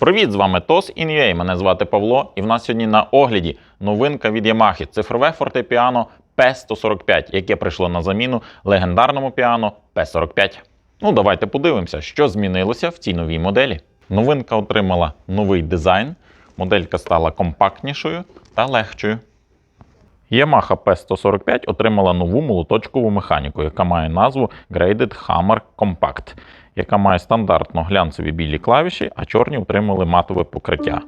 Привіт, з вами TOS InUA, Мене звати Павло, і в нас сьогодні на огляді новинка від Yamaha – цифрове фортепіано P145, яке прийшло на заміну легендарному піано P45. Ну, давайте подивимося, що змінилося в цій новій моделі. Новинка отримала новий дизайн, моделька стала компактнішою та легшою. Yamaha P145 отримала нову молоточкову механіку, яка має назву Graded Hammer Compact, яка має стандартно глянцеві білі клавіші, а чорні отримали матове покриття.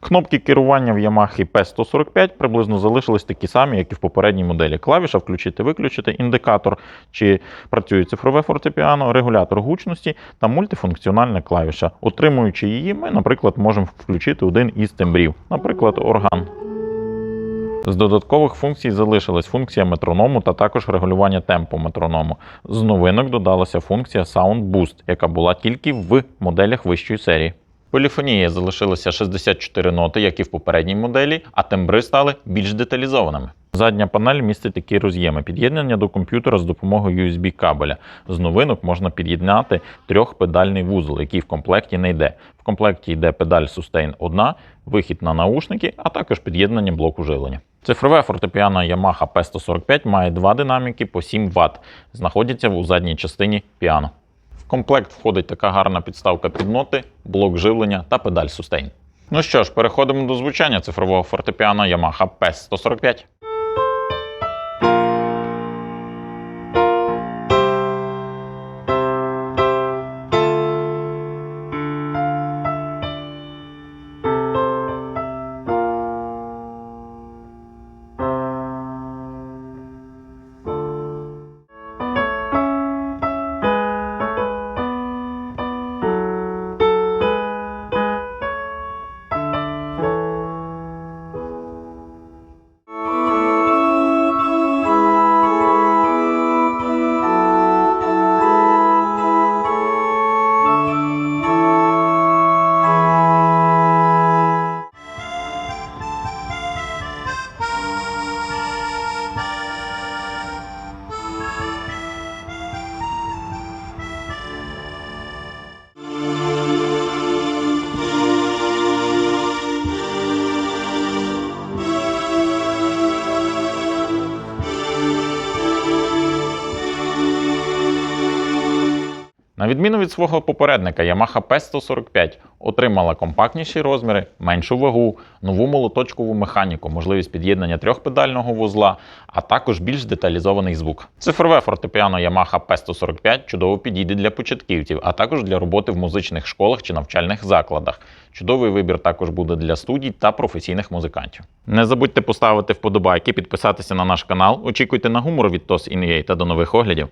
Кнопки керування в Yamaha P145 приблизно залишились такі самі, як і в попередній моделі. Клавіша включити-виключити, індикатор, чи працює цифрове фортепіано, регулятор гучності та мультифункціональна клавіша. Утримуючи її, ми, наприклад, можемо включити один із тембрів, наприклад, орган. З додаткових функцій залишилась функція метроному та також регулювання темпу метроному. З новинок додалася функція Sound Boost, яка була тільки в моделях вищої серії. Поліфонія залишилася 64 ноти, як і в попередній моделі, а тембри стали більш деталізованими. Задня панель містить такі роз'єми під'єднання до комп'ютера з допомогою USB кабеля. З новинок можна під'єднати трьохпедальний вузол, який в комплекті не йде. В комплекті йде педаль Sustain 1, вихід на наушники, а також під'єднання блоку живлення. Цифрове фортепіано Yamaha P145 має два динаміки по 7 Вт, знаходяться у задній частині піано. В комплект входить така гарна підставка під ноти, блок живлення та педаль Sustain. Ну що ж, переходимо до звучання цифрового фортепіано Yamaha P145. На відміну від свого попередника Yamaha P145 отримала компактніші розміри, меншу вагу, нову молоточкову механіку, можливість під'єднання трьохпедального вузла, а також більш деталізований звук. Цифрове фортепіано Yamaha P145 чудово підійде для початківців, а також для роботи в музичних школах чи навчальних закладах. Чудовий вибір також буде для студій та професійних музикантів. Не забудьте поставити вподобайки, підписатися на наш канал. Очікуйте на гумор від TOS InUA та до нових оглядів.